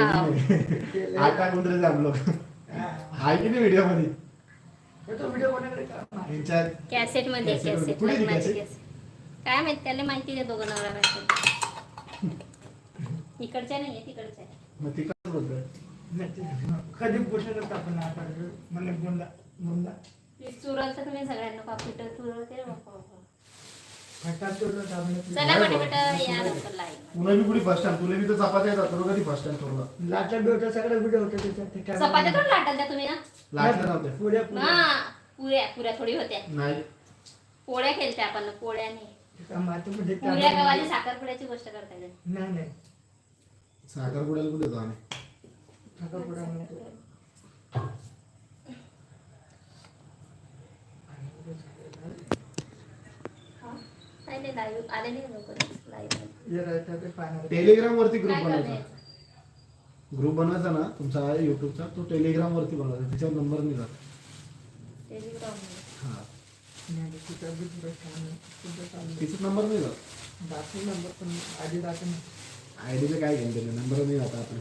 आहे की नाही? आठ टाकून तरी जमलो आहे की? नाही व्हिडिओमध्ये कॅसेटमध्ये कॅसेट? काय माहीत त्याला माहिती आहे दोघं नवरा बायको? इकडच्या नाहीये तिकडच्या. मग ती काय बोलतोय? कधी पुसत आपण आता? मला तुम्ही सगळ्यांना कॉम्प्युटर चुरवते बाप्पा बाप्पा. फटाक चोरला तर आपल्याला चला पटापट या लवकर लाईन तुला बी कुठे फर्स्ट टाइम तुला बी तर चपात्या येतात तुला कधी फर्स्ट टाइम सोडला लाचा बिवटा सगळं व्हिडिओ होतं त्याच्यात ते काय- चपात्या थोडं लाटाल त्या तुम्ही ना? लागलं नव्हते पुऱ्या पुऱ्या. हा पुऱ्या पुऱ्या थोडी होत्या. नाही. पोळ्या खेळते आपण पोळ्याने मातीमध्ये पुऱ्या साखरपुड्याची गोष्ट करताय? नाही नाही. साखरपुड्याला कुठे जाऊ आम्ही? साखरपुडा म्हणतो. नाही लाईव्ह नाही लवकर लाईव्ह. टेलिग्राम वरती ग्रुप काय बनवायचा. ग्रुप बनवायचा ना तुमचा आहे युट्यूबचा तो टेलिग्राम वरती बनवायचा. त्याच्यावर नंबर नाही जात टेलिग्राम हा. तिचा नंबर नाही जात आयडीचं काय घेऊन त्याने नंबर नाही जात आपले.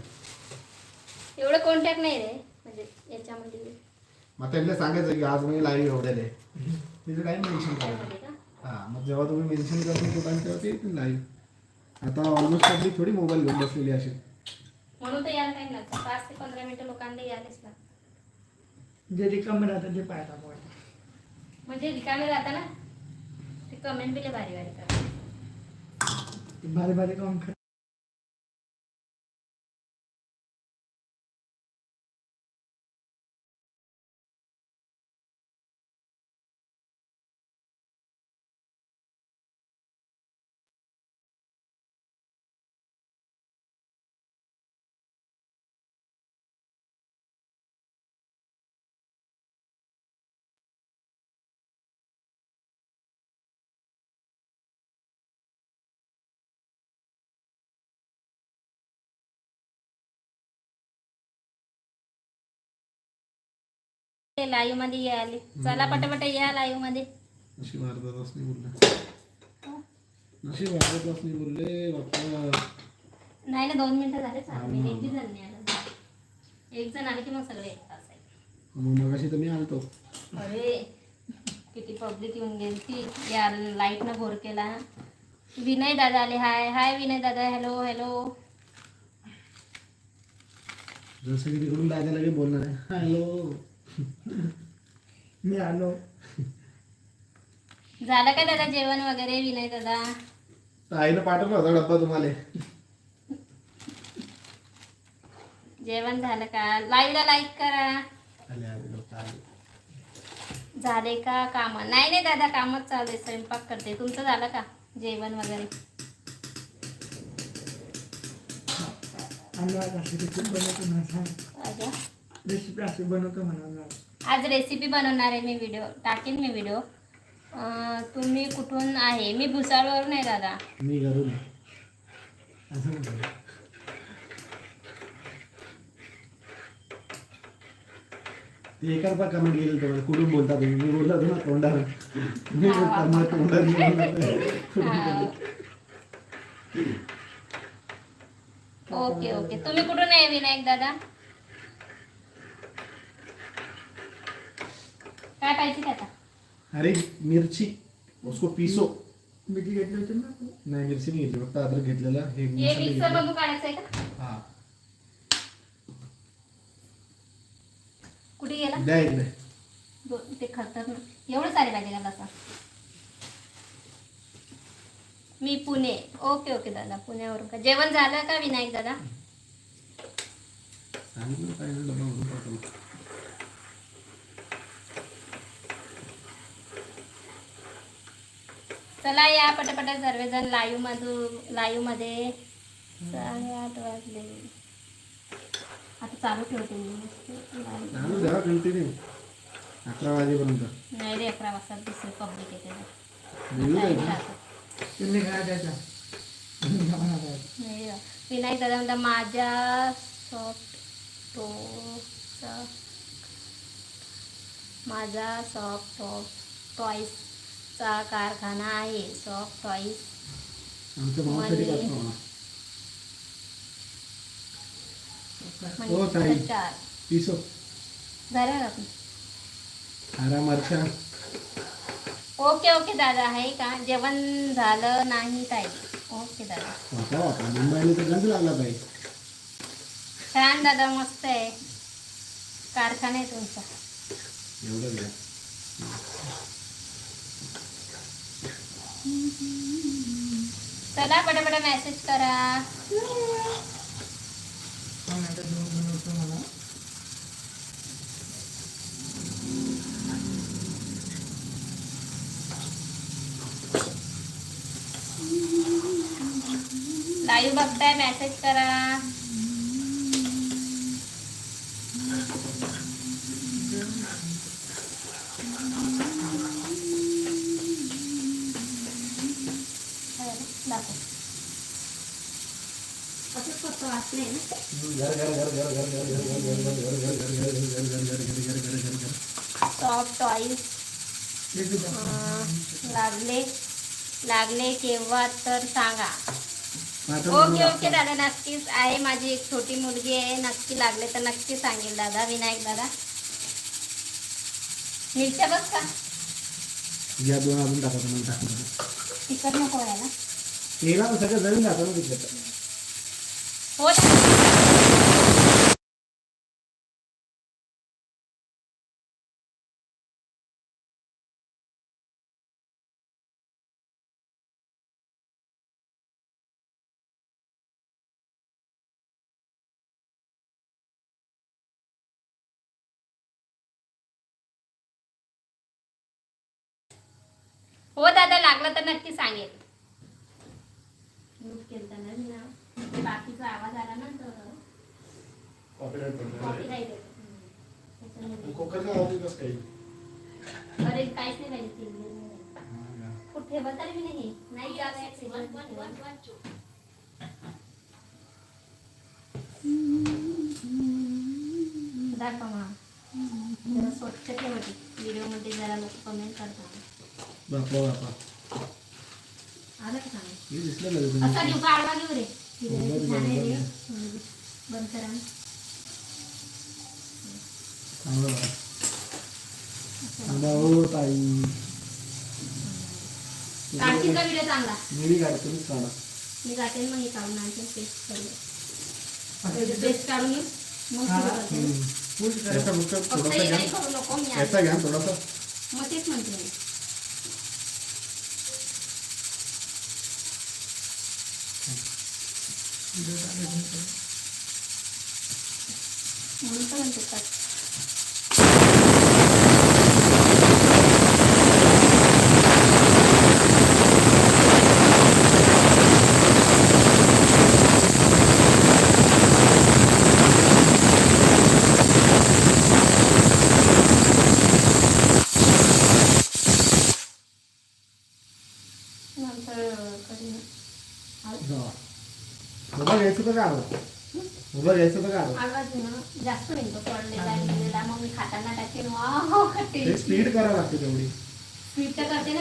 एवढं कॉन्टॅक्ट नाही रे. म्हणजे याच्यामध्ये. मग त्यांना सांगायचं की आज मी लाईव्ह एवढ्याला आहे. तिचं टाइम मेन्शन करायचं का? हा मग जेव्हा तुम्ही मेन्शन करतो दुकान तेव्हा ते येतील लाईव्ह आता ऑलमोस्ट आपली थोडी मोबाईल घेऊन बसलेली असेल म्हणून तर यायला टाइम लागतो पाच ते पंधरा मिनिटं लोकांना यायलाच लागतं जे रिकामे राहतात ते पाहता आपण म्हणजे रिकामे राहता ना ते कमेंट बिले भारी भारी करतात ते भारी भारी काम लाईव्हमध्ये यायले. चला पटापट या लाईव्हमध्ये नशीब अर्धा तास नाही बोलले. नशीब अर्धा तास नाही बोलले बाप्पा नाही ना दोन मिनिटं झाले मी. एक जण नाही आला. एक जण आले की मग सगळे एक तास आहे. मग मगाशी तर मी आलतो. अरे किती पब्लिक येऊन गेली ती या लाईटनं भोर केला. विनय दादा आले. हाय हाय विनय दादा. Hello hello. जसं की तिकडून दादा लगे बोलणार आहे. हॅलो. मी आलो. झालं का दादा जेवण वगैरे विनय दादा? आईनं पाठवला होता डब्बा तुम्हाला. जेवण झालं का? लाईव्हला लाईक करा. आले आले लोक आले. झाले का काम? नाही नाही दादा कामच चालू आहे. स्वयंपाक करते. तुमचं झालं का जेवण वगैरे? रेसिपी बनवतो सांग. रेसिपी अशी बनवतो म्हणा आज रेसिपी बनवणार आहे मी व्हिडिओ टाकेन मी व्हिडिओ तुम्ही कुठून आहे? मी भुसावळवरून आहे दादा. मी घरून आहे. असं म्हणतो. ते एका रुपया कमेंट केलं तुम्हाला कुठून बोलता तुम्ही? मी बोलला होतो ना तोंडावर. मी बोलता मग तोंडावर मी बोलला? Okay okay. तुम्ही कुठून आहे विनायक दादा? काय पाहिजे ते आता अरे मिरची उसको पीसो. मिठी घेतली होती ना? नाही मिरची नाही घेतली फक्त अद्रक घेतलेला. हे हे मसाले मिक्सर घेतले. काढायचं आहे का? हा. कुठे गेला? द्या इकडे. दो- ते खतर एवढं सारे पाहिजे का तसा? मी पुणे. ओके ओके दादा. पुण्यावरून का? जेवण झालं का विनायक दादा? सांगितलं काय नाही डबा भरून पाठवला. चला या पटापट सर्वजण लाईव्ह मधू लाईव्हमध्ये. साडेआठ वाजले. आता चालू ठेवते मी. कंटिन्यू अकरा वाजेपर्यंत. नाही रे अकरा वाजता दुसरी पब्लिक येते नाही द्या त्यांनी काय द्यायचा जमाना काय. रे. विनायक दादा म्हणता माझ्या सॉफ्ट तो माझा सॉफ्ट चा कारखाना आहे. म्हणजे सॉफ्ट टॉईस ओके ओके दादा. आहे का? जेवण झालं नाही ताई. ओके दादा. छान दादा. मस्त आहे. कारखाना आहे तुमचा. चला पटापटा मेसेज करा. लाईव्ह बघताय मेसेज करा. लागले. लागले केव्हा तर सांगा. ओके मला- ओके दादा नक्कीच आहे माझी एक छोटी मुलगी आहे. नक्की लागले तर नक्की सांगेल दादा विनायक दादा. मिरच्या बघ का? या दोन अजून टाकायचं मला टाकणार तिखट नको तेला तर सगळं जळून जातं ना तिकडे हो हो दादा लागलं तर नक्की सांगेल म्यूट केलता ना मी नाव. बाकीचा आवाज आला ना तर येतो. अरे काहीच नाही पाहिजे नाही. कुठे मी. दाखव मग. जरा स्वच्छ ठेवते व्हिडिओमध्ये जरा लोक कमेंट करतात बापा बापा आलं का सांग हे दिसलं का तुला? असा घेऊ का आडवा घेऊ रे. बरं, बरं, छान आहे रे. बरं. बंद करा. चांगलं बघा. थांबा हो ताई. काढतील का व्हिडिओ चांगला? मिळी काढ तुम्हीच काढा. मी जाते मग हे काढून आणते पेस्ट करून. पेस्ट काढून येऊ मग फक्त हे करू नको मी याचा घ्या थोडासा. मग तेच म्हणते मी. 물을 하면 될 것 같아요.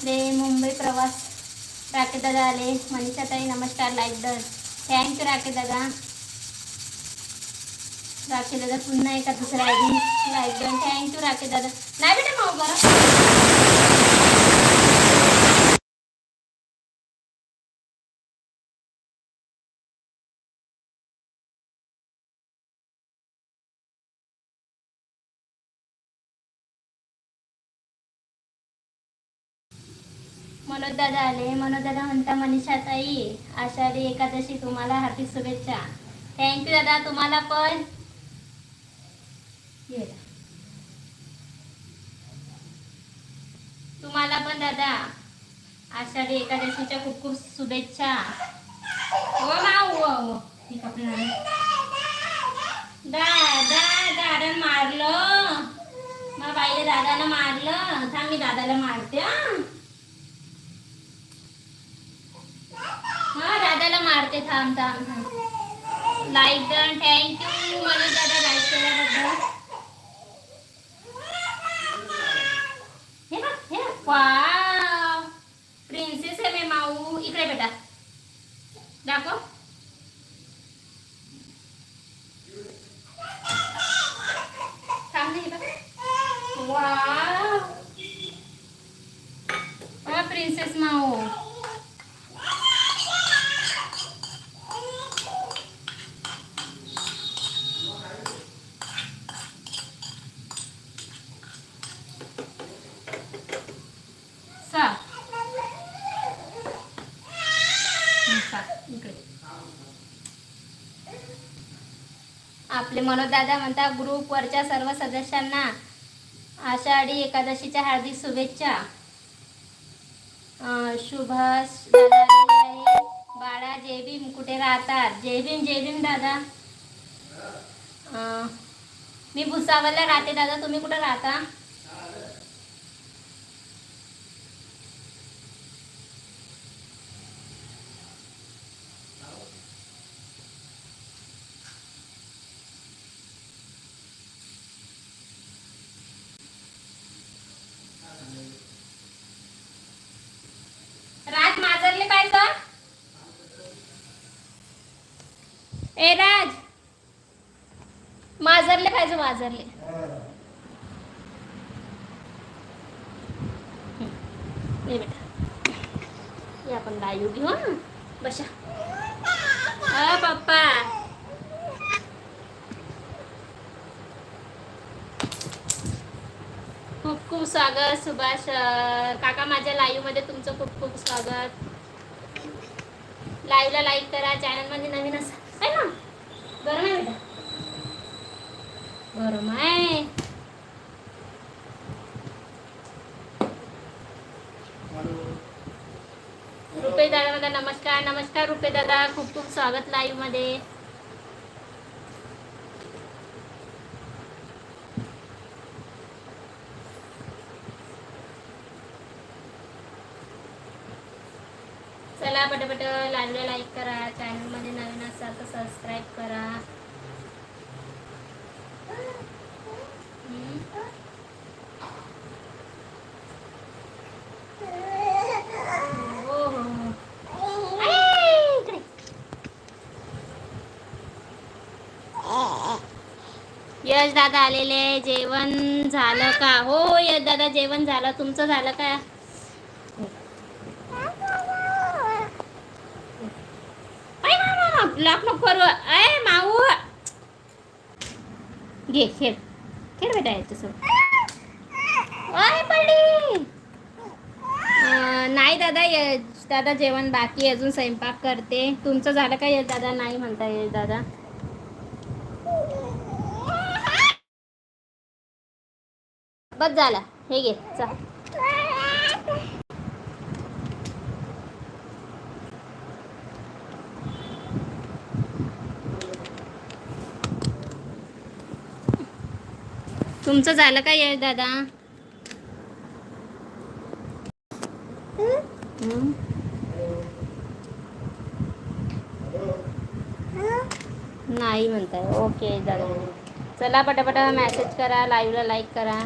आपले मुंबई प्रवास राकेदादा आले. मनीषा ताई नमस्कार लाईक डन थँक्यू राकेदादा दादा. दादा पुन्हा एका दुसऱ्या ID like done thank you राकेदादा नाही बेटा मग बरं मनोज दादा आले. मनोज दादा म्हणता मनीषा ताई आषाढी एकादशी तुम्हाला हार्दिक शुभेच्छा. थँक्यू दादा तुम्हाला पण. तुम्हाला पण दादा. आषाढी एकादशीच्या खूप खूप शुभेच्छा. हो ना दादा दादा मारलं. मग बाईला दादाला मारलं. थांब मी दादाला मारते हा हा दादाला मारते थांब थांब थांब. लाईक डन थँक्यू मनोज दादा लाईक केल्याबद्दल हे बघ हे बघ वाव प्रिन्सेस आहे मी माऊ इकडे बेटा दाखव थांब ना हे बघ वाव हा प्रिन्सेस माऊ सा सा इकडे. आपले मनोजदादा म्हणतात म्हणता ग्रुपवरच्या सर्व सदस्यांना आषाढी एकादशीच्या हार्दिक शुभेच्छा. अं, सुभाष दादा बाळा जय भीम कुठे राहतात? जय भीम जय भीम दादा मी भुसावळला राहते दादा. तुम्ही कुठे राहता? माजरले ये बेटा. आपण लाईव्ह घेऊ हं. बशा हा पप्पा. खूप खूप स्वागत सुभाष. काका माझ्या लाईव्हमध्ये तुमचं खूप खूप स्वागत. लाईव्हला लाईक करा चॅनलमध्ये नवीन असा ना? बरं नाही बेटा? गरम आहे. रुपे दादा नमस्कार नमस्कार रुपे दादा. खूप खूप स्वागत लाईव्हमध्ये. चला पटापट लाईव्हला लाईक करा. चॅनलमध्ये नवीन असाल तर सबस्क्राईब करा हम्म. हो, हो, हो. आई, इकडे. यश दादा आलेले जेवण झालं का? हो यश दादा जेवण झालं. तुमचं झालं का? अय मामा ब्लॉक नको करू. अय माऊ. घे खेळ. खेळ बेटा याच्यासोबत. अय पडली नाही दादा यश दादा जेवण बाकी अजून स्वयंपाक करते. तुमचं झालं का यश दादा? नाही म्हणता यश दादा. बस झाला. हे घे चल. तुमचं झालं का यश दादा? नाही म्हणताय. ओके दादा. चला पटापटा मेसेज करा लाईव्हला लाईक करा.